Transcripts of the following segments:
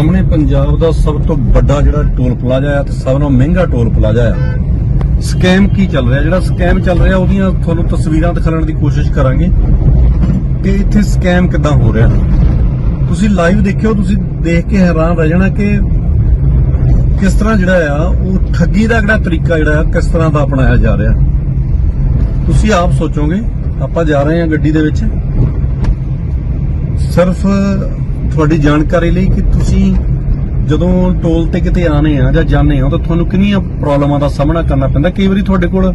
ਸਾਹਮਣੇ ਪੰਜਾਬ ਦਾ ਸਭ ਤੋਂ ਵੱਡਾ ਜਿਹੜਾ ਟੋਲ ਪਲਾਜ਼ਾ ਆ ਤੇ ਸਭ ਨਾਲੋਂ ਮਹਿੰਗਾ ਟੋਲ ਪਲਾਜ਼ਾ ਆ। ਸਕੈਮ ਕੀ ਚੱਲ ਰਿਹਾ? ਜਿਹੜਾ ਸਕੈਮ ਚੱਲ ਰਿਹਾ ਉਹਦੀਆਂ ਤੁਹਾਨੂੰ ਤਸਵੀਰਾਂ ਦਿਖਾਉਣ ਦੀ ਕੋਸ਼ਿਸ਼ ਕਰਾਂਗੇ। ਕਿ ਇੱਥੇ ਸਕੈਮ ਕਿੱਦਾਂ ਹੋ ਰਿਹਾ? ਤੁਸੀਂ ਲਾਈਵ ਦੇਖਿਓ, ਤੁਸੀਂ ਦੇਖ ਕੇ ਹੈਰਾਨ ਰਹਿ ਜਾਣਾ ਕਿ ਕਿਸ ਤਰ੍ਹਾਂ ਜਿਹੜਾ ਆ, ਉਹ ਠੱਗੀ ਦਾ ਜਿਹੜਾ ਤਰੀਕਾ ਜਿਹੜਾ ਕਿਸ ਤਰ੍ਹਾਂ ਦਾ ਅਪਣਾਇਆ ਜਾ ਰਿਹਾ। ਤੁਸੀਂ ਆਪ ਸੋਚੋਗੇ, ਆਪਾਂ ਜਾ ਰਹੇ ਹਾਂ ਗੱਡੀ ਦੇ ਵਿੱਚ। ਸਿਰਫ ਤੁਹਾਡੀ ਜਾਣਕਾਰੀ ਲਈ ਕਿ ਤੁਸੀਂ ਜਦੋਂ ਟੋਲ ਤੇ ਕਿਤੇ ਆਨੇ ਆ ਜਾਂ ਜਾਣੇ ਆ, ਤਾਂ ਤੁਹਾਨੂੰ ਕਿੰਨੀਆਂ ਪ੍ਰੋਬਲਮਾਂ ਦਾ ਸਾਹਮਣਾ ਕਰਨਾ ਪੈਂਦਾ? ਕਈ ਵਾਰੀ ਤੁਹਾਡੇ ਕੋਲ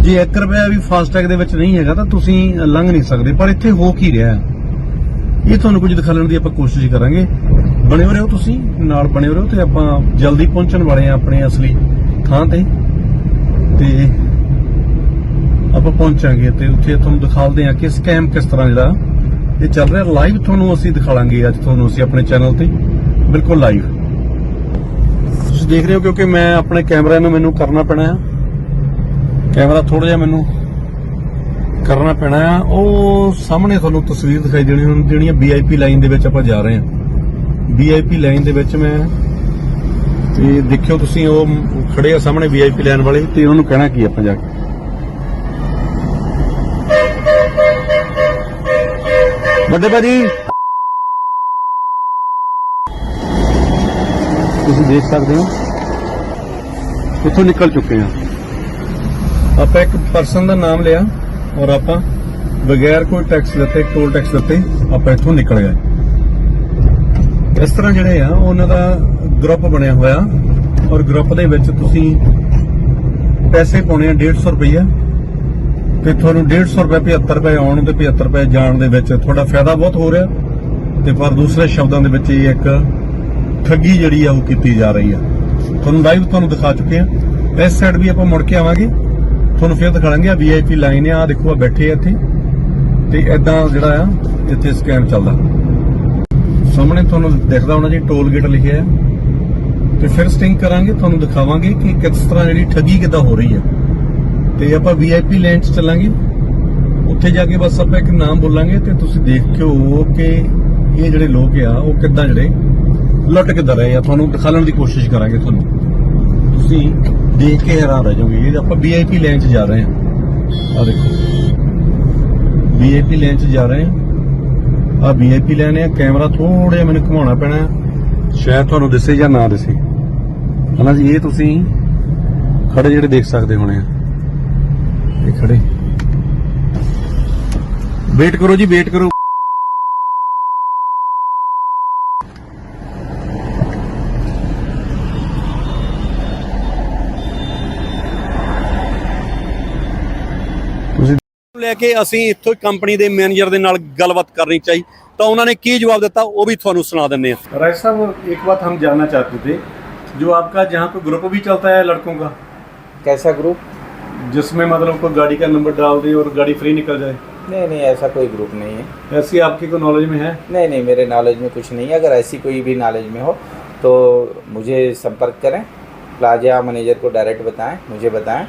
ਜੇ 1 ਰੁਪਿਆ ਵੀ ਫਾਸਟੈਗ ਦੇ ਵਿੱਚ ਨਹੀਂ ਹੈਗਾ, ਤਾਂ ਤੁਸੀਂ ਲੰਘ ਨਹੀਂ ਸਕਦੇ। ਪਰ ਇੱਥੇ ਹੋ ਕੀ ਰਿਹਾ? ਇਹ ਤੁਹਾਨੂੰ ਕੁਝ ਦਿਖਾਉਣ ਦੀ ਆਪਾਂ ਕੋਸ਼ਿਸ਼ ਕਰਾਂਗੇ। ਬਣੇ ਹੋ ਰਹੋ ਤੁਸੀਂ, ਨਾਲ ਬਣੇ ਹੋ ਰਹੋ ਤੇ ਆਪਾਂ ਜਲਦੀ ਪਹੁੰਚਣ ਵਾਲੇ ਆ ਆਪਣੇ ਅਸਲੀ ਥਾਂ ਤੇ। ਤੇ ਆਪਾਂ ਪਹੁੰਚਾਂਗੇ ਤੇ ਉੱਥੇ ਤੁਹਾਨੂੰ ਦਿਖਾਉਂਦੇ ਆ ਕਿ ਸਕੈਮ ਕਿਸ ਤਰ੍ਹਾਂ ਜਿਹੜਾ ਇਹ ਚੱਲ ਰਿਹਾ ਲਾਈਵ ਤੁਹਾਨੂੰ ਅਸੀਂ ਦਿਖਾਵਾਂਗੇ ਅੱਜ ਤੁਹਾਨੂੰ ਅਸੀਂ ਆਪਣੇ ਚੈਨਲ ਤੇ। ਬਿਲਕੁਲ ਲਾਈਵ ਤੁਸੀਂ ਦੇਖ ਰਹੇ ਹੋ ਕਿਉਂਕਿ ਮੈਂ ਆਪਣੇ ਕੈਮਰੇ ਨੂੰ ਮੈਨੂੰ ਕਰਨਾ ਪੈਣਾ ਆ। ਕੈਮਰਾ ਥੋੜਾ ਜਿਹਾ ਮੈਨੂੰ ਕਰਨਾ ਪੈਣਾ ਆ। ਉਹ ਸਾਹਮਣੇ ਤੁਹਾਨੂੰ ਤਸਵੀਰ ਦਿਖਾਈ ਦੇਣੀ ਹੁਣ ਜਿਹੜੀਆਂ ਵੀਆਈਪੀ ਲਾਈਨ ਦੇ ਵਿੱਚ ਆਪਾਂ ਜਾ ਰਹੇ ਹਾਂ ਵੀਆਈਪੀ ਲਾਈਨ ਦੇ ਵਿੱਚ ਮੈਂ ਤੇ ਦੇਖਿਓ ਤੁਸੀਂ ਉਹ ਖੜੇ ਆ ਸਾਹਮਣੇ ਵੀਆਈਪੀ ਲਾਈਨ ਵਾਲੇ ਤੇ ਉਹਨਾਂ ਨੂੰ ਕਹਿਣਾ ਕੀ ਆਪਾਂ ਜਾ ਕੇ। ਵੱਡੇ ਭਾਜੀ। ਤੁਸੀਂ ਦੇਖ ਸਕਦੇ ਹੋ। ਇੱਥੋਂ ਨਿਕਲ ਚੁੱਕੇ ਆ ਆਪਾਂ ਇੱਕ ਪਰਸਨ ਦਾ ਨਾਮ ਲਿਆ ਔਰ ਆਪਾਂ ਬਗੈਰ ਕੋਈ ਟੈਕਸ ਲੱਤੇ ਟੋਲ ਟੈਕਸ ਦਿੱਤੇ, ਆਪਾਂ ਇੱਥੋਂ ਨਿਕਲ ਗਏ। ਇਸ ਤਰ੍ਹਾਂ ਜਿਹੜੇ ਆ, ਉਹਨਾਂ ਦਾ ਗਰੁੱਪ ਬਣਿਆ ਹੋਇਆ ਔਰ ਗਰੁੱਪ ਦੇ ਵਿੱਚ ਤੁਸੀਂ ਪੈਸੇ ਪਾਉਣੇ ਆ 150 ਰੁਪਈਆ। ਤੇ ਤੁਹਾਨੂੰ 150 ਰੁਪਏ 75 ਰੁਪਏ ਆਉਣ ਤੇ 75 ਰੁਪਏ ਜਾਣ ਦੇ ਵਿੱਚ ਤੁਹਾਡਾ ਫਾਇਦਾ ਬਹੁਤ ਹੋ ਰਿਹਾ। ਤੇ ਪਰ ਦੂਸਰੇ ਸ਼ਬਦਾਂ ਦੇ ਵਿੱਚ ਇਹ ਇੱਕ ਠੱਗੀ ਜਿਹੜੀ ਆ ਉਹ ਕੀਤੀ ਜਾ ਰਹੀ ਆ। ਤੁਹਾਨੂੰ ਲਾਈਵ ਤੁਹਾਨੂੰ ਦਿਖਾ ਚੁੱਕੇ ਆ। ਇਸ ਸਾਈਡ ਵੀ ਆਪਾਂ ਮੁੜ ਕੇ ਆਵਾਂਗੇ। ਤੁਹਾਨੂੰ ਫਿਰ ਦਿਖਾਵਾਂਗੇ ਆ ਵੀਆਈਪੀ ਲਾਈਨ ਆ, ਆਹ ਦੇਖੋ ਆ ਬੈਠੇ ਆ ਇੱਥੇ। ਤੇ ਐਦਾਂ ਜਿਹੜਾ ਆ, ਇੱਥੇ ਸਕੈਮ ਚੱਲਦਾ। ਸਾਹਮਣੇ ਤੁਹਾਨੂੰ ਦਿਖਦਾ ਹੋਣਾ ਜੀ ਟੋਲ ਗੇਟ ਲਿਖਿਆ ਹੈ ਤੇ ਫਿਰ ਸਟਿੰਗ ਕਰਾਂਗੇ, ਤੁਹਾਨੂੰ ਦਿਖਾਵਾਂਗੇ ਕਿ ਕਿਸ ਤਰ੍ਹਾਂ ਜਿਹੜੀ ਠੱਗੀ ਕਿੱਦਾਂ ਹੋ ਰਹੀ ਹੈ ਤੇ ਆਪਾਂ ਵੀਆਈਪੀ ਲਾਈਨ 'ਚ ਚੱਲਾਂਗੇ। ਉੱਥੇ ਜਾ ਕੇ ਬਸ ਆਪਾਂ ਇੱਕ ਨਾਮ ਬੋਲਾਂਗੇ ਤੇ ਤੁਸੀਂ ਦੇਖਿਓ ਕਿ ਇਹ ਜਿਹੜੇ ਲੋਕ ਆ, ਉਹ ਕਿੱਦਾਂ ਜਿਹੜੇ ਲੁੱਟ ਕਿੱਦਾਂ ਰਹੇ ਆ। ਤੁਹਾਨੂੰ ਦਿਖਾਉਣ ਦੀ ਕੋਸ਼ਿਸ਼ ਕਰਾਂਗੇ ਤੁਹਾਨੂੰ। ਤੁਸੀਂ ਦੇਖ ਕੇ ਹੈਰਾਨ ਰਹਿ ਜਾਓਗੇ। ਇਹ ਆਪਾਂ ਵੀਆਈਪੀ ਲਾਈਨ 'ਚ ਜਾ ਰਹੇ ਹਾਂ। ਆ ਦੇਖੋ। ਵੀਆਈਪੀ ਲਾਈਨ 'ਚ ਜਾ ਰਹੇ ਹਾਂ। ਆ ਵੀਆਈਪੀ ਲਾਈਨ ਆ। ਕੈਮਰਾ ਥੋੜਾ ਜਿਹਾ ਮੈਨੂੰ ਘੁਮਾਉਣਾ ਪੈਣਾ। ਸ਼ਾਇਦ ਤੁਹਾਨੂੰ ਦਿਸੇ ਜਾਂ ਨਾ ਦਿਸੇ। ਹਨਾ ਜੀ, ਇਹ ਤੁਸੀਂ ਖੜੇ ਜਿਹੜੇ ਦੇਖ ਸਕਦੇ ਹੋਣੇ ਆ। ਇਹ ਖੜੇ ਵੇਟ ਕਰੋ ਜੀ ਵੇਟ ਕਰੋ ਤੁਸੀਂ ਲੈ ਕੇ ਅਸੀਂ ਇੱਥੋਂ ਕੰਪਨੀ ਦੇ ਮੈਨੇਜਰ ਦੇ ਨਾਲ ਗੱਲਬਾਤ ਕਰਨੀ ਚਾਹੀ ਤਾਂ ਉਹਨਾਂ ਨੇ ਕੀ ਜਵਾਬ ਦਿੱਤਾ ਉਹ ਵੀ ਤੁਹਾਨੂੰ ਸੁਣਾ ਦਿੰਨੇ ਆ राय साहब एक बात हम जानना चाहते थे जो आपका जहाँ पे ग्रुप भी चलता है लड़कों का कैसा ग्रुप जिसमें मतलब कोई गाड़ी का नंबर डाल दे और गाड़ी फ्री निकल जाए नहीं नहीं ऐसा कोई ग्रुप नहीं है ऐसी आपकी कोई नॉलेज में है नहीं नहीं मेरे नॉलेज में कुछ नहीं है अगर ऐसी कोई भी नॉलेज में हो तो मुझे संपर्क करें प्लाजा मैनेजर को डायरेक्ट बताएं मुझे बताएं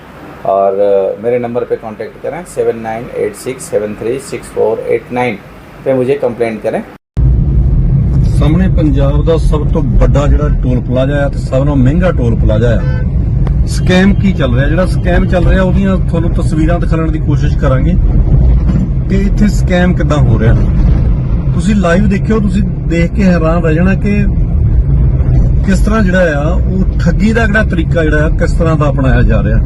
और अ, मेरे नंबर पे कांटेक्ट करें seven nine eight six seven three six four eight nine पे मुझे कंप्लेंट करें ਸਾਹਮਣੇ ਪੰਜਾਬ ਦਾ ਸਭ ਤੋਂ ਵੱਡਾ ਜਿਹੜਾ ਟੋਲ ਪਲਾਜ਼ਾ ਆ ਤੇ ਸਭ ਨਾਲੋਂ ਮਹਿੰਗਾ ਟੋਲ ਪਲਾਜ਼ਾ ਆ ਸਕੈਮ ਕੀ ਚੱਲ ਰਿਹਾ? ਜਿਹੜਾ ਸਕੈਮ ਚੱਲ ਰਿਹਾ, ਉਹਦੀਆਂ ਤੁਹਾਨੂੰ ਤਸਵੀਰਾਂ ਦਿਖਾਉਣ ਦੀ ਕੋਸ਼ਿਸ਼ ਕਰਾਂਗੇ ਕਿ ਇੱਥੇ ਸਕੈਮ ਕਿੱਦਾਂ ਹੋ ਰਿਹਾ। ਤੁਸੀਂ ਲਾਈਵ ਦੇਖਿਓ, ਤੁਸੀਂ ਦੇਖ ਕੇ ਹੈਰਾਨ ਰਹਿ ਜਾਣਾ ਕਿ ਕਿਸ ਤਰ੍ਹਾਂ ਜਿਹੜਾ ਆ, ਉਹ ਠੱਗੀ ਦਾ ਜਿਹੜਾ ਤਰੀਕਾ ਜਿਹੜਾ ਆ, ਕਿਸ ਤਰ੍ਹਾਂ ਦਾ ਅਪਣਾਇਆ ਜਾ ਰਿਹਾ।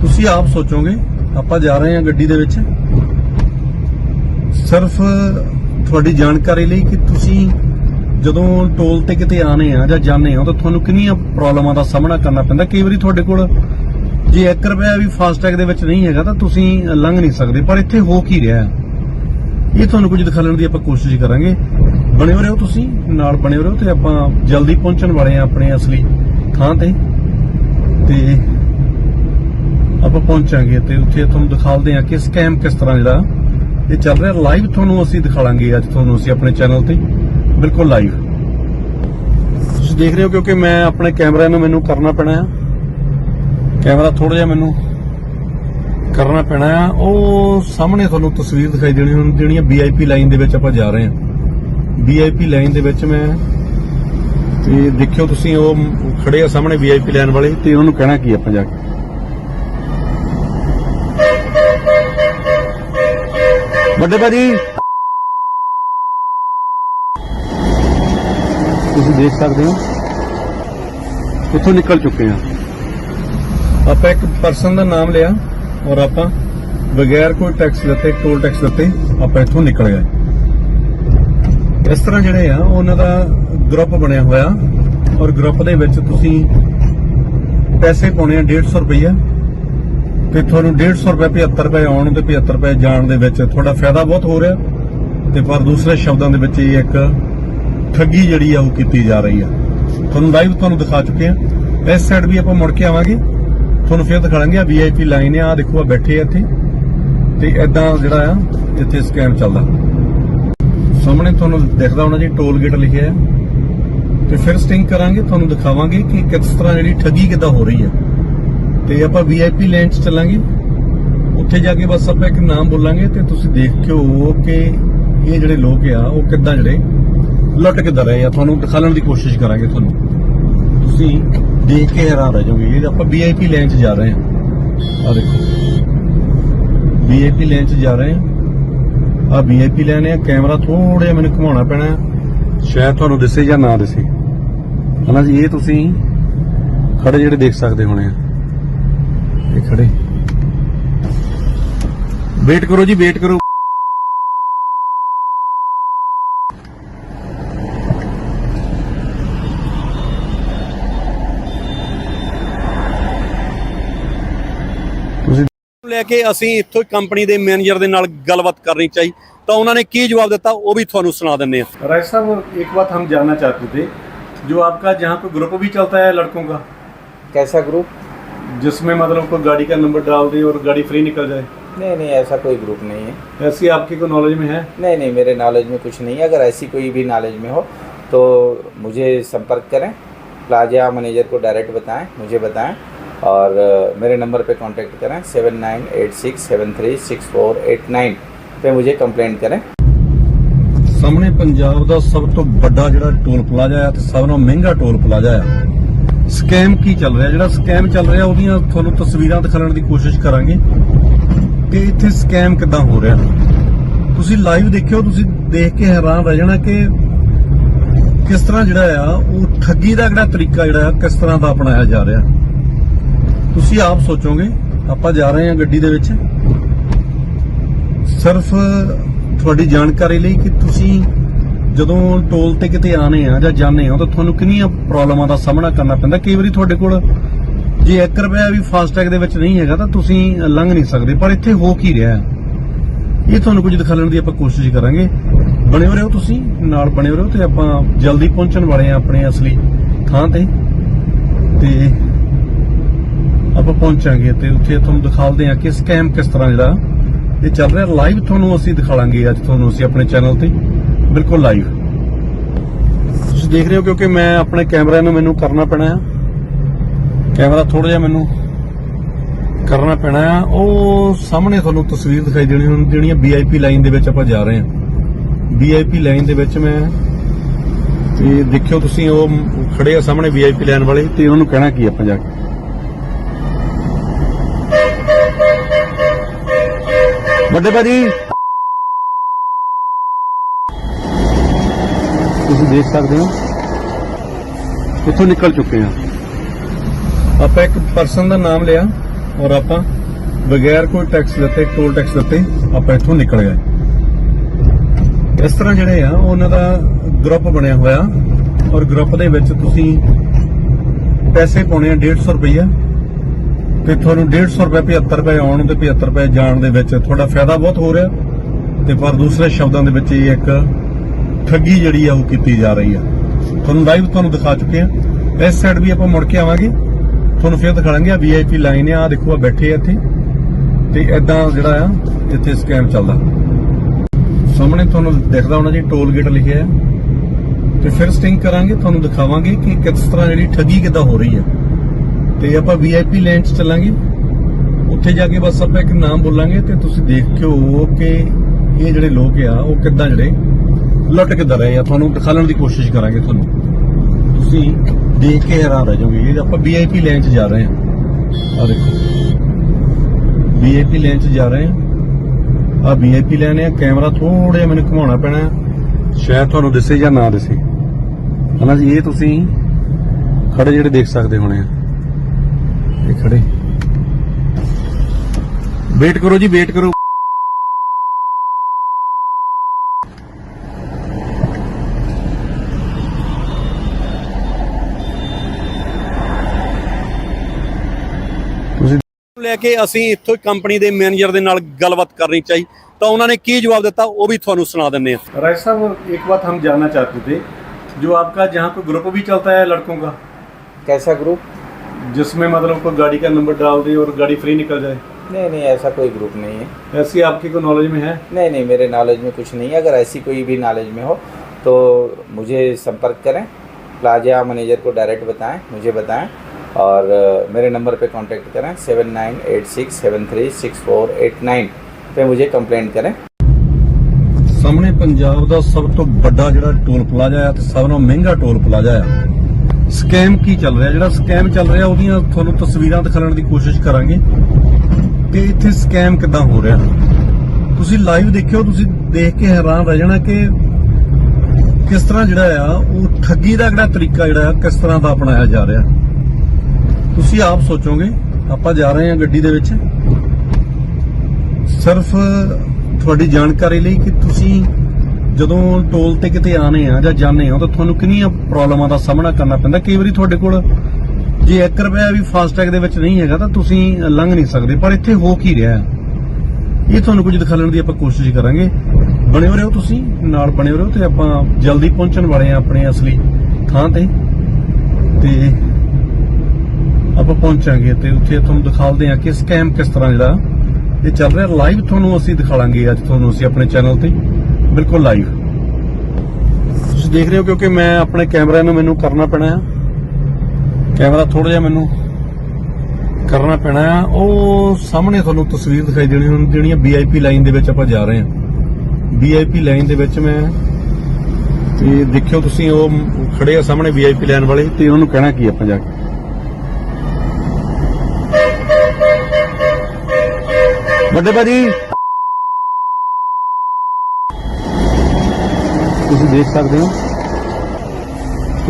ਤੁਸੀਂ ਆਪ ਸੋਚੋਗੇ, ਆਪਾਂ ਜਾ ਰਹੇ ਹਾਂ ਗੱਡੀ ਦੇ ਵਿੱਚ। ਸਿਰਫ ਤੁਹਾਡੀ ਜਾਣਕਾਰੀ ਲਈ ਕਿ ਤੁਸੀਂ ਜਦੋਂ ਟੋਲ ਤੇ ਕਿਤੇ ਆਨੇ ਆ ਜਾਂ ਜਾਣੇ ਆ, ਤਾਂ ਤੁਹਾਨੂੰ ਕਿੰਨੀਆਂ ਪ੍ਰੋਬਲਮਾਂ ਦਾ ਸਾਹਮਣਾ ਕਰਨਾ ਪੈਂਦਾ? ਕਈ ਵਾਰੀ ਤੁਹਾਡੇ ਕੋਲ ਜੇ 1 ਰੁਪਿਆ ਵੀ ਫਾਸਟੈਗ ਦੇ ਵਿੱਚ ਨਹੀਂ ਹੈਗਾ, ਤਾਂ ਤੁਸੀਂ ਲੰਘ ਨਹੀਂ ਸਕਦੇ, ਪਰ ਇੱਥੇ ਹੋ ਕੀ ਰਿਹਾ? ਇਹ ਤੁਹਾਨੂੰ ਕੁਝ ਦਿਖਾਉਣ ਦੀ ਆਪਾਂ ਕੋਸ਼ਿਸ਼ ਕਰਾਂਗੇ। ਬਣੇ ਹੋ ਰਹੋ ਤੁਸੀਂ, ਨਾਲ ਬਣੇ ਹੋ ਰਹੋ ਤੇ ਆਪਾਂ ਜਲਦੀ ਪਹੁੰਚਣ ਵਾਲੇ ਆ ਆਪਣੇ ਅਸਲੀ ਥਾਂ ਤੇ। ਤੇ ਆਪਾਂ ਪਹੁੰਚਾਂਗੇ ਤੇ ਉੱਥੇ ਤੁਹਾਨੂੰ ਦਿਖਾਉਂਦੇ ਆ ਕਿ ਸਕੈਮ ਕਿਸ ਤਰ੍ਹਾਂ ਜਿਹੜਾ ਇਹ ਚੱਲ ਰਿਹਾ। ਲਾਈਵ ਤੁਹਾਨੂੰ ਅਸੀਂ ਦਿਖਾਵਾਂਗੇ ਅੱਜ ਤੁਹਾਨੂੰ ਅਸੀਂ ਆਪਣੇ ਚੈਨਲ ਤੇ। ਬਿਲਕੁਲ ਲਾਈਵ ਤੁਸੀਂ ਦੇਖ ਰਹੇ ਹੋ ਕਿਉਂਕਿ ਮੈਂ ਆਪਣੇ ਕੈਮਰੇ ਨੂੰ ਮੈਨੂੰ ਕਰਨਾ ਪੈਣਾ ਆ। ਕੈਮਰਾ ਥੋੜਾ ਜਿਹਾ ਮੈਨੂੰ ਕਰਨਾ ਪੈਣਾ ਆ। ਉਹ ਸਾਹਮਣੇ ਤੁਹਾਨੂੰ ਤਸਵੀਰ ਦਿਖਾਈ ਦੇਣੀ ਹੁਣ ਜਿਹੜੀਆਂ ਵੀਆਈਪੀ ਲਾਈਨ ਦੇ ਵਿੱਚ ਆਪਾਂ ਜਾ ਰਹੇ ਹਾਂ ਵੀਆਈਪੀ ਲਾਈਨ ਦੇ ਵਿੱਚ ਮੈਂ ਤੇ ਦੇਖਿਓ ਤੁਸੀਂ ਉਹ ਖੜੇ ਆ ਸਾਹਮਣੇ ਵੀਆਈਪੀ ਲਾਈਨ ਵਾਲੇ ਤੇ ਉਹਨਾਂ ਨੂੰ ਕਹਿਣਾ ਕੀ ਆਪਾਂ ਜਾ ਕੇ। ਵੱਡੇ ਭਾਜੀ ਤੁਸੀਂ ਦੇਖ ਸਕਦੇ ਹੋ। ਕਿੱਥੋਂ ਨਿਕਲ ਚੁੱਕੇ ਆ ਆਪਾਂ ਇੱਕ ਪਰਸਨ ਦਾ ਨਾਮ ਲਿਆ ਔਰ ਆਪਾਂ ਬਗੈਰ ਕੋਈ ਟੈਕਸ ਦਿੱਤੇ ਟੋਲ ਟੈਕਸ ਦਿੱਤੇ, ਆਪਾਂ ਇੱਥੋਂ ਨਿਕਲ ਗਏ। ਇਸ ਤਰ੍ਹਾਂ ਜਿਹੜੇ ਆ, ਉਹਨਾਂ ਦਾ ਗਰੁੱਪ ਬਣਿਆ ਹੋਇਆ ਔਰ ਗਰੁੱਪ ਦੇ ਵਿੱਚ ਤੁਸੀਂ ਪੈਸੇ ਪਾਉਣੇ ਆ 150 ਰੁਪਈਆ ਤੇ ਤੁਹਾਨੂੰ 150 ਰੁਪਏ 75 ਰੁਪਏ ਆਉਣ ਤੇ 75 ਰੁਪਏ ਜਾਣ ਦੇ ਵਿੱਚ ਤੁਹਾਡਾ ਫਾਇਦਾ ਬਹੁਤ ਹੋ ਰਿਹਾ। ਤੇ ਪਰ ਦੂਸਰੇ ਸ਼ਬਦਾਂ ਦੇ ਵਿੱਚ ਇਹ ਇੱਕ ਠੱਗੀ ਜਿਹੜੀ ਆ ਉਹ ਕੀਤੀ ਜਾ ਰਹੀ ਆ। ਤੁਹਾਨੂੰ ਲਾਈਵ ਤੁਹਾਨੂੰ ਦਿਖਾ ਚੁੱਕੇ ਆ। ਇਸ ਸਾਈਡ ਵੀ ਆਪਾਂ ਮੁੜ ਕੇ ਆਵਾਂਗੇ। ਤੁਹਾਨੂੰ ਫਿਰ ਦਿਖਾਵਾਂਗੇ ਆ ਵੀਆਈਪੀ ਲਾਈਨ ਆ, ਆਹ ਦੇਖੋ ਆ ਬੈਠੇ ਆ ਇੱਥੇ। ਤੇ ਐਦਾਂ ਜਿਹੜਾ ਆ, ਇੱਥੇ ਸਕੈਮ ਚੱਲਦਾ। ਸਾਹਮਣੇ ਤੁਹਾਨੂੰ ਦਿਖਦਾ ਹੋਣਾ ਜੀ ਟੋਲ ਗੇਟ ਲਿਖਿਆ ਹੈ ਤੇ ਫਿਰ ਸਟਿੰਗ ਕਰਾਂਗੇ, ਤੁਹਾਨੂੰ ਦਿਖਾਵਾਂਗੇ ਕਿ ਕਿਸ ਤਰ੍ਹਾਂ ਜਿਹੜੀ ਠੱਗੀ ਕਿੱਦਾਂ ਹੋ ਰਹੀ ਹੈ ਤੇ ਆਪਾਂ ਵੀਆਈਪੀ ਲਾਈਨ 'ਚ ਚੱਲਾਂਗੇ। ਉੱਥੇ ਜਾ ਕੇ ਬਸ ਆਪਾਂ ਇੱਕ ਨਾਮ ਬੋਲਾਂਗੇ ਤੇ ਤੁਸੀਂ ਦੇਖਿਓ ਕਿ ਇਹ ਜਿਹੜੇ ਲੋਕ ਆ, ਉਹ ਕਿੱਦਾਂ ਜਿਹੜੇ ਲੁੱਟ ਕਿੱਦਾਂ ਰਹੇ ਆ, ਤੁਹਾਨੂੰ ਦਿਖਾਉਣ ਦੀ ਕੋਸ਼ਿਸ਼ ਕਰਾਂਗੇ ਤੁਹਾਨੂੰ। ਤੁਸੀਂ ਦੇਖ ਕੇ ਹੈਰਾਨ ਰਹਿ ਜਾਓਗੇ, ਇਹ ਆਪਾਂ ਵੀਆਈਪੀ ਲਾਈਨ 'ਚ ਜਾ ਰਹੇ ਹਾਂ। ਆ ਦੇਖੋ। ਵੀਆਈਪੀ ਲਾਈਨ 'ਚ ਜਾ ਰਹੇ ਹਾਂ। ਆ ਵੀਆਈਪੀ ਲਾਈਨ ਹੈ ਕੈਮਰਾ ਥੋੜਾ ਜਿਹਾ ਮੈਨੂੰ ਘੁਮਾਉਣਾ ਪੈਣਾ ਸ਼ਾਇਦ ਤੁਹਾਨੂੰ ਦਿਸੇ ਜਾਂ ਨਾ ਦਿਸੇ। ਹਨਾ ਜੀ, ਇਹ ਤੁਸੀਂ ਖੜੇ ਜਿਹੜੇ ਦੇਖ ਸਕਦੇ ਹੋਣੇ ਆ। ਇਹ ਖੜੇ ਵੇਟ ਕਰੋ ਜੀ ਵੇਟ ਕਰੋ ਤੁਸੀਂ ਲੈ ਕੇ ਅਸੀਂ ਇੱਥੋਂ ਕੰਪਨੀ ਦੇ ਮੈਨੇਜਰ ਦੇ ਨਾਲ ਗੱਲਬਾਤ ਕਰਨੀ ਚਾਹੀ ਤਾਂ ਉਹਨਾਂ ਨੇ ਕੀ ਜਵਾਬ ਦਿੱਤਾ ਉਹ ਵੀ ਤੁਹਾਨੂੰ ਸੁਣਾ ਦਿੰਦੇ ਆ राय साहब एक बात हम जानना चाहते थे जो आपका जहाँ पे ग्रुप भी चलता है लड़कों का कैसा ग्रुप जिसमें मतलब कोई गाड़ी का नंबर डाल दे और गाड़ी फ्री निकल जाए नहीं नहीं ऐसा कोई ग्रुप नहीं है ऐसी आपकी को नॉलेज में है नहीं नहीं मेरे नॉलेज में कुछ नहीं है अगर ऐसी कोई भी नॉलेज में हो तो मुझे संपर्क करें प्लाजा मैनेजर को डायरेक्ट बताएं मुझे बताएं और अ, मेरे नंबर पे कांटेक्ट करें seven nine eight six seven three six four eight nine पे मुझे कंप्लेंट करें ਸਾਹਮਣੇ ਪੰਜਾਬ ਦਾ ਸਭ ਤੋਂ ਵੱਡਾ ਜਿਹੜਾ ਟੋਲ ਪਲਾਜ਼ਾ ਆ ਤੇ ਸਭ ਨਾਲੋਂ ਮਹਿੰਗਾ ਟੋਲ ਪਲਾਜ਼ਾ ਆ ਸਕੈਮ ਕੀ ਚੱਲ ਰਿਹਾ ਜਿਹੜਾ ਸਕੈਮ ਚੱਲ ਰਿਹਾ ਉਹਦੀਆਂ ਤੁਹਾਨੂੰ ਤਸਵੀਰਾਂ ਦਿਖਾਉਣ ਦੀ ਕੋਸ਼ਿਸ਼ ਕਰਾਂਗੇ ਕਿ ਇੱਥੇ ਸਕੈਮ ਕਿੱਦਾਂ ਹੋ ਰਿਹਾ ਤੁਸੀਂ ਲਾਈਵ ਦੇਖਿਓ ਤੁਸੀਂ ਦੇਖ ਕੇ ਹੈਰਾਨ ਰਹਿ ਜਾਣਾ ਕਿ ਕਿਸ ਤਰ੍ਹਾਂ ਜਿਹੜਾ ਆ ਉਹ ਠੱਗੀ ਦਾ ਜਿਹੜਾ ਤਰੀਕਾ ਜਿਹੜਾ ਆ ਕਿਸ ਤਰ੍ਹਾਂ ਦਾ ਅਪਣਾਇਆ ਜਾ ਰਿਹਾ ਤੁਸੀਂ ਆਪ ਸੋਚੋਗੇ, ਆਪਾਂ ਜਾ ਰਹੇ ਹਾਂ ਗੱਡੀ ਦੇ ਵਿੱਚ। ਸਿਰਫ ਤੁਹਾਡੀ ਜਾਣਕਾਰੀ ਲਈ ਕਿ ਤੁਸੀਂ ਜਦੋਂ ਟੋਲ ਤੇ ਕਿਤੇ ਆਨੇ ਆ ਜਾਂ ਜਾਣੇ ਆ ਤਾਂ ਤੁਹਾਨੂੰ ਕਿੰਨੀਆਂ ਪ੍ਰੋਬਲਮਾਂ ਦਾ ਸਾਹਮਣਾ ਕਰਨਾ ਪੈਂਦਾ? ਕਈ ਵਾਰੀ ਤੁਹਾਡੇ ਕੋਲ ਜੇ 1 ਰੁਪਿਆ ਵੀ ਫਾਸਟੈਗ ਦੇ ਵਿੱਚ ਨਹੀਂ ਹੈਗਾ, ਤਾਂ ਤੁਸੀਂ ਲੰਘ ਨਹੀਂ ਸਕਦੇ। ਪਰ ਇੱਥੇ ਹੋ ਕੀ ਰਿਹਾ? ਇਹ ਤੁਹਾਨੂੰ ਕੁਝ ਦਿਖਾਉਣ ਦੀ ਆਪਾਂ ਕੋਸ਼ਿਸ਼ ਕਰਾਂਗੇ। ਬਣੇ ਹੋ ਰਹੋ ਤੁਸੀਂ, ਨਾਲ ਬਣੇ ਹੋ ਰਹੋ ਤੇ ਆਪਾਂ ਜਲਦੀ ਪਹੁੰਚਣ ਵਾਲੇ ਆ ਆਪਣੇ ਅਸਲੀ ਥਾਂ ਤੇ। ਤੇ ਆਪਾਂ ਪਹੁੰਚਾਂਗੇ ਤੇ ਉੱਥੇ ਤੁਹਾਨੂੰ ਦਿਖਾਉਂਦੇ ਆ ਕਿ ਸਕੈਮ ਕਿਸ ਤਰ੍ਹਾਂ ਜਿਹੜਾ ਇਹ ਚੱਲ ਰਿਹਾ। ਲਾਈਵ ਤੁਹਾਨੂੰ ਅਸੀਂ ਦਿਖਾਵਾਂਗੇ ਅੱਜ ਤੁਹਾਨੂੰ ਅਸੀਂ ਆਪਣੇ ਚੈਨਲ ਤੇ। ਬਿਲਕੁਲ ਲਾਈਵ ਤੁਸੀਂ ਦੇਖ ਰਹੇ ਹੋ ਕਿਉਂਕਿ ਮੈਂ ਆਪਣੇ ਕੈਮਰਾ ਨੂੰ ਮੈਨੂੰ ਕਰਨਾ ਪੈਣਾ ਆ। ਕੈਮਰਾ ਥੋੜਾ ਜਿਹਾ ਮੈਨੂੰ ਕਰਨਾ ਪੈਣਾ ਆ। ਉਹ ਸਾਹਮਣੇ ਤੁਹਾਨੂੰ ਤਸਵੀਰ ਦਿਖਾਈ ਦੇਣੀ ਹੁਣ ਜਿਹੜੀਆਂ ਵੀਆਈਪੀ ਲਾਈਨ ਦੇ ਵਿੱਚ ਆਪਾਂ ਜਾ ਰਹੇ ਹਾਂ। ਵੀਆਈਪੀ ਲਾਈਨ ਦੇ ਵਿੱਚ ਮੈਂ ਤੇ ਦੇਖਿਓ ਤੁਸੀਂ ਉਹ ਖੜੇ ਆ ਸਾਹਮਣੇ ਵੀਆਈਪੀ ਲਾਈਨ ਵਾਲੇ ਤੇ ਉਹਨਾਂ ਨੂੰ ਕਹਿਣਾ ਕੀ ਆਪਾਂ ਜਾ ਕੇ। ਵੱਡੇ ਭਾਜੀ। ਤੁਸੀਂ ਦੇਖ ਸਕਦੇ ਹੋ। ਕਿੱਥੋਂ ਨਿਕਲ ਚੁੱਕੇ ਆ ਆਪਾਂ ਇੱਕ ਪਰਸਨ ਦਾ ਨਾਮ ਲਿਆ ਔਰ ਆਪਾਂ ਬਗੈਰ ਕੋਈ ਟੈਕਸ ਦਿੱਤੇ ਟੋਲ ਟੈਕਸ ਦਿੱਤੇ, ਆਪਾਂ ਇੱਥੋਂ ਨਿਕਲ ਗਏ। ਇਸ ਤਰ੍ਹਾਂ ਜਿਹੜੇ ਆ, ਉਹਨਾਂ ਦਾ ਗਰੁੱਪ ਬਣਿਆ ਹੋਇਆ ਔਰ ਗਰੁੱਪ ਦੇ ਵਿੱਚ ਤੁਸੀਂ ਪੈਸੇ ਪਾਉਣੇ ਆ 150 ਰੁਪਈਆ। ਤੇ ਤੁਹਾਨੂੰ 150 ਰੁਪਏ 75 ਰੁਪਏ ਆਉਣ ਤੇ 75 ਰੁਪਏ ਜਾਣ ਦੇ ਵਿੱਚ ਤੁਹਾਡਾ ਫਾਇਦਾ ਬਹੁਤ ਹੋ ਰਿਹਾ। ਤੇ ਪਰ ਦੂਸਰੇ ਸ਼ਬਦਾਂ ਦੇ ਵਿੱਚ ਇਹ ਇੱਕ ਠੱਗੀ ਜਿਹੜੀ ਆ ਉਹ ਕੀਤੀ ਜਾ ਰਹੀ ਆ। ਤੁਹਾਨੂੰ ਲਾਈਵ ਤੁਹਾਨੂੰ ਦਿਖਾ ਚੁੱਕੇ ਆ। ਇਸ ਸਾਈਡ ਵੀ ਆਪਾਂ ਮੁੜ ਕੇ ਆਵਾਂਗੇ। ਤੁਹਾਨੂੰ ਫਿਰ ਦਿਖਾਵਾਂਗੇ ਆ ਵੀਆਈਪੀ ਲਾਈਨ ਆ, ਆਹ ਦੇਖੋ ਆ ਬੈਠੇ ਆ ਇੱਥੇ। ਤੇ ਐਦਾਂ ਜਿਹੜਾ ਆ, ਇੱਥੇ ਸਕੈਮ ਚੱਲਦਾ। ਸਾਹਮਣੇ ਤੁਹਾਨੂੰ ਦਿਖਦਾ ਹੋਣਾ ਜੀ ਟੋਲ ਗੇਟ ਲਿਖਿਆ ਹੈ ਤੇ ਫਿਰ ਸਟਿੰਗ ਕਰਾਂਗੇ, ਤੁਹਾਨੂੰ ਦਿਖਾਵਾਂਗੇ ਕਿ ਕਿਸ ਤਰ੍ਹਾਂ ਜਿਹੜੀ ਠੱਗੀ ਕਿੱਦਾਂ ਹੋ ਰਹੀ ਹੈ ਤੇ ਆਪਾਂ ਵੀਆਈਪੀ ਲਾਈਨ 'ਚ ਚੱਲਾਂਗੇ। ਉੱਥੇ ਜਾ ਕੇ ਬਸ ਆਪਾਂ ਇੱਕ ਨਾਮ ਬੋਲਾਂਗੇ ਤੇ ਤੁਸੀਂ ਦੇਖਿਓ ਕਿ ਇਹ ਜਿਹੜੇ ਲੋਕ ਆ, ਉਹ ਕਿੱਦਾਂ ਜਿਹੜੇ ਲੁੱਟ ਕਿੱਦਾਂ ਰਹੇ ਆ। ਤੁਹਾਨੂੰ ਦਿਖਾਉਣ ਦੀ ਕੋਸ਼ਿਸ਼ ਕਰਾਂਗੇ ਤੁਹਾਨੂੰ। ਤੁਸੀਂ ਦੇਖ ਕੇ ਹੈਰਾਨ ਰਹਿ ਜਾਓਗੇ। ਇਹ ਆਪਾਂ ਵੀਆਈਪੀ ਲਾਈਨ 'ਚ ਜਾ ਰਹੇ ਹਾਂ। ਆ ਦੇਖੋ। ਵੀਆਈਪੀ ਲਾਈਨ 'ਚ ਜਾ ਰਹੇ ਹਾਂ। ਆ ਵੀਆਈਪੀ ਲਾਈਨ ਹੈ ਕੈਮਰਾ ਥੋੜਾ ਜਿਹਾ ਮੈਨੂੰ ਘੁਮਾਉਣਾ ਪੈਣਾ ਸ਼ਾਇਦ ਤੁਹਾਨੂੰ ਦਿਸੇ ਜਾਂ ਨਾ ਦਿਸੇ। ਹਨਾ ਜੀ, ਇਹ ਤੁਸੀਂ ਖੜੇ ਜਿਹੜੇ ਦੇਖ ਸਕਦੇ ਹੋਣੇ ਆ। ਇਹ ਖੜੇ ਵੇਟ ਕਰੋ ਜੀ ਵੇਟ ਕਰੋ ਤੁਸੀਂ ਲੈ ਕੇ ਅਸੀਂ ਇੱਥੋਂ ਕੰਪਨੀ ਦੇ ਮੈਨੇਜਰ ਦੇ ਨਾਲ ਗੱਲਬਾਤ ਕਰਨੀ ਚਾਹੀ ਤਾਂ ਉਹਨਾਂ ਨੇ ਕੀ ਜਵਾਬ ਦਿੱਤਾ ਉਹ ਵੀ ਤੁਹਾਨੂੰ ਸੁਣਾ ਦਿੰਨੇ ਆ राय साहब एक बात हम जानना चाहते थे जो आपका जहाँ पे ग्रुप भी चलता है लड़कों का कैसा ग्रुप जिसमें मतलब कोई गाड़ी का नंबर डाल दे और गाड़ी फ्री निकल जाए नहीं नहीं ऐसा कोई ग्रुप नहीं है ऐसी आपकी कोई नॉलेज में है नहीं नहीं मेरे नॉलेज में कुछ नहीं है अगर ऐसी कोई भी नॉलेज में हो तो मुझे संपर्क करें प्लाजा मैनेजर को डायरेक्ट बताएं मुझे बताएं और अ, मेरे नंबर पे कांटेक्ट करें seven nine eight six seven three six four eight nine पे मुझे कंप्लेंट करें ਸਾਹਮਣੇ ਪੰਜਾਬ ਦਾ ਸਭ ਤੋਂ ਵੱਡਾ ਜਿਹੜਾ ਟੋਲ ਪਲਾਜ਼ਾ ਆ ਤੇ ਸਭ ਤੋਂ ਮਹਿੰਗਾ ਟੋਲ ਪਲਾਜ਼ਾ ਆ ਸਕੈਮ ਕੀ ਚੱਲ ਰਿਹਾ? ਜਿਹੜਾ ਸਕੈਮ ਚੱਲ ਰਿਹਾ, ਉਹਦੀਆਂ ਤੁਹਾਨੂੰ ਤਸਵੀਰਾਂ ਦਿਖਾਉਣ ਦੀ ਕੋਸ਼ਿਸ਼ ਕਰਾਂਗੇ ਕਿ ਇੱਥੇ ਸਕੈਮ ਕਿੱਦਾਂ ਹੋ ਰਿਹਾ। ਤੁਸੀਂ ਲਾਈਵ ਦੇਖਿਓ, ਤੁਸੀਂ ਦੇਖ ਕੇ ਹੈਰਾਨ ਰਹਿ ਜਾਣਾ ਕਿ ਕਿਸ ਤਰ੍ਹਾਂ ਜਿਹੜਾ ਆ, ਉਹ ਠੱਗੀ ਦਾ ਜਿਹੜਾ ਤਰੀਕਾ ਜਿਹੜਾ ਕਿਸ ਤਰ੍ਹਾਂ ਦਾ ਅਪਣਾਇਆ ਜਾ ਰਿਹਾ। ਤੁਸੀਂ ਆਪ ਸੋਚੋਗੇ, ਆਪਾਂ ਜਾ ਰਹੇ ਹਾਂ ਗੱਡੀ ਦੇ ਵਿੱਚ। ਸਿਰਫ ਤੁਹਾਡੀ ਜਾਣਕਾਰੀ ਲਈ ਕਿ ਤੁਸੀਂ ਜਦੋਂ ਟੋਲ ਤੇ ਕਿਤੇ ਆਨੇ ਆ ਜਾਂ ਜਾਣੇ ਆ, ਤਾਂ ਤੁਹਾਨੂੰ ਕਿੰਨੀਆਂ ਪ੍ਰੋਬਲਮਾਂ ਦਾ ਸਾਹਮਣਾ ਕਰਨਾ ਪੈਂਦਾ? ਕਈ ਵਾਰੀ ਤੁਹਾਡੇ ਕੋਲ ਜੇ 1 ਰੁਪਿਆ ਵੀ ਫਾਸਟੈਗ ਦੇ ਵਿੱਚ ਨਹੀਂ ਹੈਗਾ, ਤਾਂ ਤੁਸੀਂ ਲੰਘ ਨਹੀਂ ਸਕਦੇ। ਪਰ ਇੱਥੇ ਹੋ ਕੀ ਰਿਹਾ? ਇਹ ਤੁਹਾਨੂੰ ਕੁਝ ਦਿਖਾਉਣ ਦੀ ਆਪਾਂ ਕੋਸ਼ਿਸ਼ ਕਰਾਂਗੇ। ਬਣੇ ਹੋ ਰਹੋ ਤੁਸੀਂ, ਨਾਲ ਬਣੇ ਹੋ ਰਹੋ ਤੇ ਆਪਾਂ ਜਲਦੀ ਪਹੁੰਚਣ ਵਾਲੇ ਆ ਆਪਣੇ ਅਸਲੀ ਥਾਂ ਤੇ। ਤੇ ਆਪਾਂ ਪਹੁੰਚਾਂਗੇ ਤੇ ਉੱਥੇ ਤੁਹਾਨੂੰ ਦਿਖਾਉਂਦੇ ਆ ਕਿ ਸਕੈਮ ਕਿਸ ਤਰ੍ਹਾਂ ਜਿਹੜਾ ਇਹ ਚੱਲ ਰਿਹਾ। ਲਾਈਵ ਤੁਹਾਨੂੰ ਅਸੀਂ ਦਿਖਾਵਾਂਗੇ ਅੱਜ ਤੁਹਾਨੂੰ ਅਸੀਂ ਆਪਣੇ ਚੈਨਲ ਤੇ। ਬਿਲਕੁਲ ਲਾਈਵ ਤੁਸੀਂ ਦੇਖ ਰਹੇ ਹੋ ਕਿਉਂਕਿ ਮੈਂ ਆਪਣੇ ਕੈਮਰਾ ਨੂੰ ਮੈਨੂੰ ਕਰਨਾ ਪੈਣਾ ਆ। ਕੈਮਰਾ ਥੋੜਾ ਜਿਹਾ ਮੈਨੂੰ ਕਰਨਾ ਪੈਣਾ ਆ। ਉਹ ਸਾਹਮਣੇ ਤੁਹਾਨੂੰ ਤਸਵੀਰ ਦਿਖਾਈ ਦੇਣੀ ਹੁਣ ਜਿਹੜੀਆਂ ਵੀਆਈਪੀ ਲਾਈਨ ਦੇ ਵਿੱਚ ਆਪਾਂ ਜਾ ਰਹੇ ਹਾਂ। ਵੀਆਈਪੀ ਲਾਈਨ ਦੇ ਵਿੱਚ ਮੈਂ ਤੇ ਦੇਖਿਓ ਤੁਸੀਂ ਉਹ ਖੜੇ ਆ ਸਾਹਮਣੇ ਵੀਆਈਪੀ ਲਾਈਨ ਵਾਲੇ ਤੇ ਉਹਨਾਂ ਨੂੰ ਕਹਿਣਾ ਕੀ ਆਪਾਂ ਜਾ ਕੇ? ਵੱਡੇ ਭਾਜੀ। ਤੁਸੀਂ ਦੇਖ ਸਕਦੇ ਹੋ।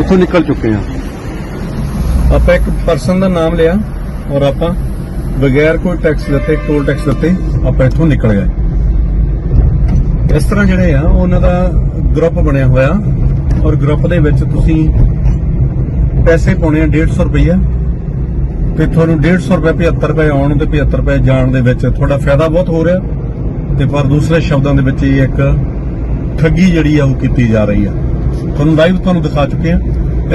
ਇੱਥੋਂ ਨਿਕਲ ਚੁੱਕੇ ਆ ਆਪਾਂ ਇੱਕ ਪਰਸਨ ਦਾ ਨਾਮ ਲਿਆ ਔਰ ਆਪਾਂ ਬਗੈਰ ਕੋਈ ਟੈਕਸ ਦਿੱਤੇ ਟੋਲ ਟੈਕਸ ਦਿੱਤੇ, ਆਪਾਂ ਇੱਥੋਂ ਨਿਕਲ ਗਏ। ਇਸ ਤਰ੍ਹਾਂ ਜਿਹੜੇ ਆ, ਉਹਨਾਂ ਦਾ ਗਰੁੱਪ ਬਣਿਆ ਹੋਇਆ ਔਰ ਗਰੁੱਪ ਦੇ ਵਿੱਚ ਤੁਸੀਂ ਪੈਸੇ ਪਾਉਣੇ ਆ 150 ਰੁਪਈਆ ਤੇ ਤੁਹਾਨੂੰ 150 ਰੁਪਏ 75 ਰੁਪਏ ਆਉਣ ਤੇ 75 ਰੁਪਏ ਜਾਣ ਦੇ ਵਿੱਚ ਤੁਹਾਡਾ ਫਾਇਦਾ ਬਹੁਤ ਹੋ ਰਿਹਾ। ਤੇ ਪਰ ਦੂਸਰੇ ਸ਼ਬਦਾਂ ਦੇ ਵਿੱਚ ਇਹ ਇੱਕ ਠੱਗੀ ਜਿਹੜੀ ਆ ਉਹ ਕੀਤੀ ਜਾ ਰਹੀ ਆ। ਤੁਹਾਨੂੰ ਲਾਈਵ ਤੁਹਾਨੂੰ ਦਿਖਾ ਚੁੱਕੇ ਆ।